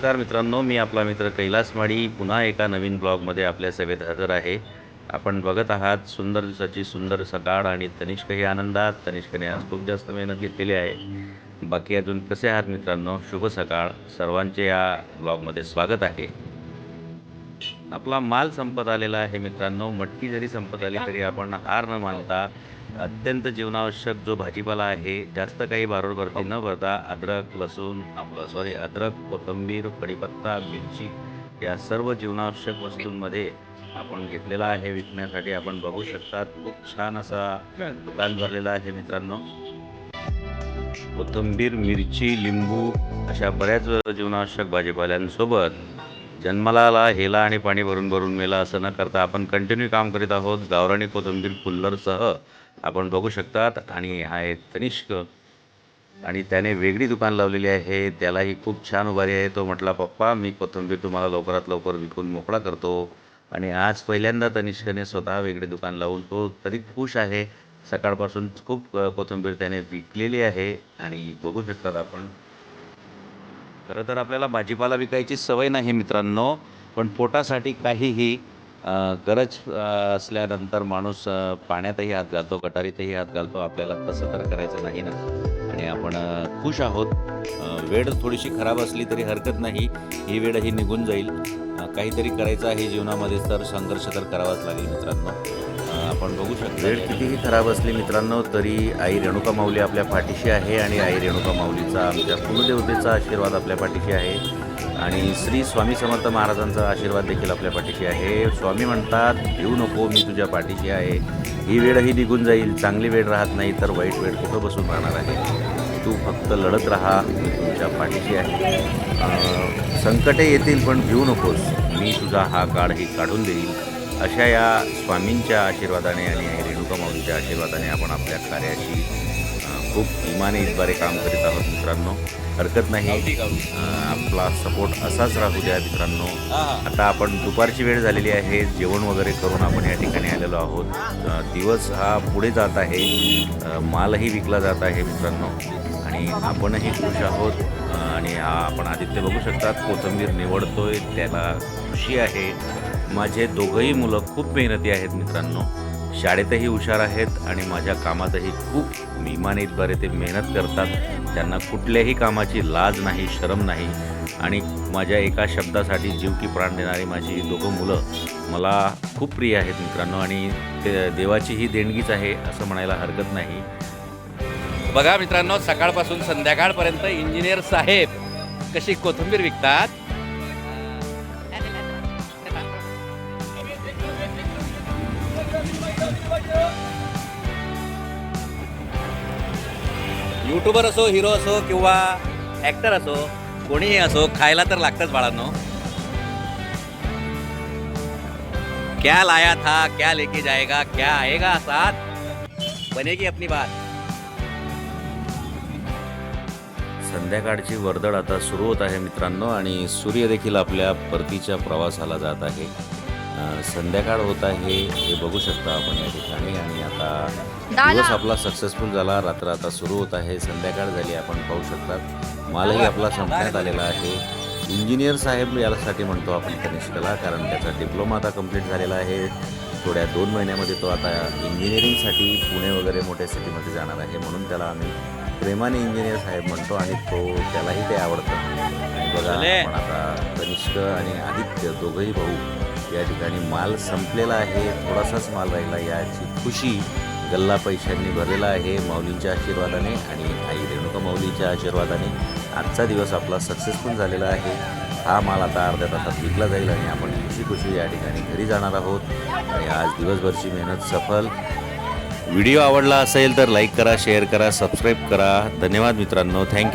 नमस्कार मित्रांनो मी आपला मित्र कैलास माडी. पुन्हा एका नवीन ब्लॉगमध्ये आपल्या सेवेत हजर आहे. आपण बघत आहात सुंदर दिवसाची सुंदर सकाळ आणि तनिष्क हे आनंदात. तनिष्कने आज खूप जास्त मेहनत घेतलेली आहे. बाकी अजून कसे आहात मित्रांनो? शुभ सकाळ. सर्वांचे या ब्लॉगमध्ये स्वागत आहे. आपला माल संपत आलेला आहे मित्रांनो. मटकी जरी संपत आली तरी आपण हार न मानता अत्यंत जीवनावश्यक जो भाजीपाला आहे जास्त काही बारोड भरती न भरता अद्रक लसूण आपलं सॉरी अद्रक कोथिंबीर कढीपत्ता मिरची या सर्व जीवनावश्यक वस्तूंमध्ये आपण घेतलेला आहे. विकण्यासाठी आपण बघू शकतात. खूप छान असा दुकान भरलेला आहे मित्रांनो. कोथिंबीर मिरची लिंबू अशा बऱ्याच जीवनावश्यक भाजीपाल्यांसोबत जन्माला आला हेला आणि पाणी भरून भरून मेला असं न करता आपण कंटिन्यू काम करीत आहोत. गावराणी कोथिंबीर फुल्लरसह आपण बघू शकतात. आणि हा आहे तनिष्क. आणि त्याने वेगळी दुकान लावलेली आहे. त्यालाही खूप छान उभारी आहे. तो म्हटला पप्पा मी कोथिंबीर तुम्हाला लवकरात लवकर विकून मोकळा करतो. आणि आज पहिल्यांदा तनिष्कने स्वतः वेगळे दुकान लावून तो तरी खुश आहे. सकाळपासून खूप कोथिंबीर त्याने विकलेली आहे. आणि बघू शकतात आपण खरं तर आपल्याला भाजीपाला विकायची सवय नाही मित्रांनो पण पोटासाठी काहीही गरज असल्यानंतर माणूस पाण्यातही हात घालतो गटारीतही हात घालतो आपल्याला तसं तर करायचं नाही ना. आणि आपण खुश आहोत. वेळ थोडीशी खराब असली तरी हरकत नाही. ही वेळ ही निघून जाईल. काहीतरी करायचं आहे जीवनामध्ये तर संघर्ष तर करावाच लागेल मित्रांनो. आपण बघू शकतो. वेळ कितीही खराब असली मित्रांनो तरी आई रेणुका माऊली आपल्या पाठीशी आहे आणि आई रेणुका माऊलीचा आमच्या कुलदेवतेचा आशीर्वाद आपल्या पाठीशी आहे. आणि श्री स्वामी समर्थ महाराजांचा आशीर्वाद देखील आपल्या पाठीशी आहे. स्वामी म्हणतात भिऊ नको मी तुझ्या पाठीशी आहे. ही वेळही निघून जाईल. चांगली वेळ राहत नाही तर वाईट वेळ कुठं बसून राहणार आहे? तू फक्त लढत राहा मी तुमच्या पाठीशी आहे. संकटे येतील पण भिऊ नकोस. मी तुझा हा काळही काढून देईल अशा या स्वामींच्या आशीर्वादाने आणि रेणुका माऊलीच्या आशीर्वादाने आपण आपल्या कार्याशी अं, खूप इमाने इतबारे काम करीत आहोत मित्रांनो. हरकत नाही. आपला सपोर्ट असाच राहू द्या मित्रांनो. आता आपण दुपारची वेळ झालेली आहे. जेवण वगैरे करून आपण या ठिकाणी आलेलो आहोत. दिवस हा पुढे जात आहे. मालही विकला जात आहे मित्रांनो. आणि आपणही खुश आहोत. आणि हा आपण आदित्य बघू शकतात. कोथंबीर निवडतोय. त्याला खुशी आहे. माझे दोघंही मुलं खूप मेहनती आहेत मित्रांनो. शाळेतही हुशार आहेत आणि माझ्या कामातही खूप इमानीतद्वारे ते मेहनत करतात. त्यांना कुठल्याही कामाची लाज नाही शरम नाही आणि माझ्या एका शब्दासाठी जीव की प्राण देणारी माझी दोघं मुलं मला खूप प्रिय आहेत मित्रांनो आणि ते देवाची ही देणगीच आहे असं म्हणायला हरकत नाही. बघा मित्रांनो सकाळपासून संध्याकाळपर्यंत इंजिनियर साहेब कशी कोथिंबीर विकतात? युट्यूबर असो हिरो असो किंवा ॲक्टर असो कोणीही असो खायला तर लागतंच बाळांनो. क्या लाया था क्या लेके जाएगा क्या आएगा साथ? बनेगी अपनी बात. संध्याकाळची वर्दळ आता सुरू होत आहे मित्रांनो आणि सूर्य देखील आपल्या परतीच्या प्रवासाला जात आहे. संध्याकाळ होत आहे हे बघू शकता आपण या ठिकाणी. आणि आता दिवस आपला सक्सेसफुल झाला रात्र आता सुरू होत आहे संध्याकाळ झाली आपण पाहू शकतात मालही आपला संपण्यात आलेला आहे. इंजिनियर साहेब यासाठी म्हणतो आपण कनिष्कला कारण त्याचा डिप्लोमा आता कंप्लीट झालेला आहे. थोड्या दोन महिन्यामध्ये तो आता इंजिनिअरिंगसाठी पुणे वगैरे मोठ्या सिटीमध्ये जाणार आहे म्हणून त्याला आम्ही प्रेमाने इंजिनियर साहेब म्हणतो आणि तो त्यालाही ते आवडतं. आणि बघा. आपण आता कनिष्क आणि आदित्य दोघंही भाऊ या ठिकाणी माल संपलेला आहे. थोडासाच माल राहिला. याची खुशी गल्ला पैशांनी भरलेला आहे माऊलींच्या आशीर्वादाने आणि आई रेणुका माऊलींच्या आशीर्वादाने. आजचा दिवस आपला सक्सेसफुल झालेला आहे. हा माल आता अर्ध्या तासात विकला जाईल आणि आपण खुशी खुशी या ठिकाणी घरी जाणार आहोत. आणि आज दिवसभरची मेहनत सफल. व्हिडिओ आवडला असेल तर लाईक करा शेअर करा सबस्क्राईब करा. धन्यवाद मित्रांनो. थँक्यू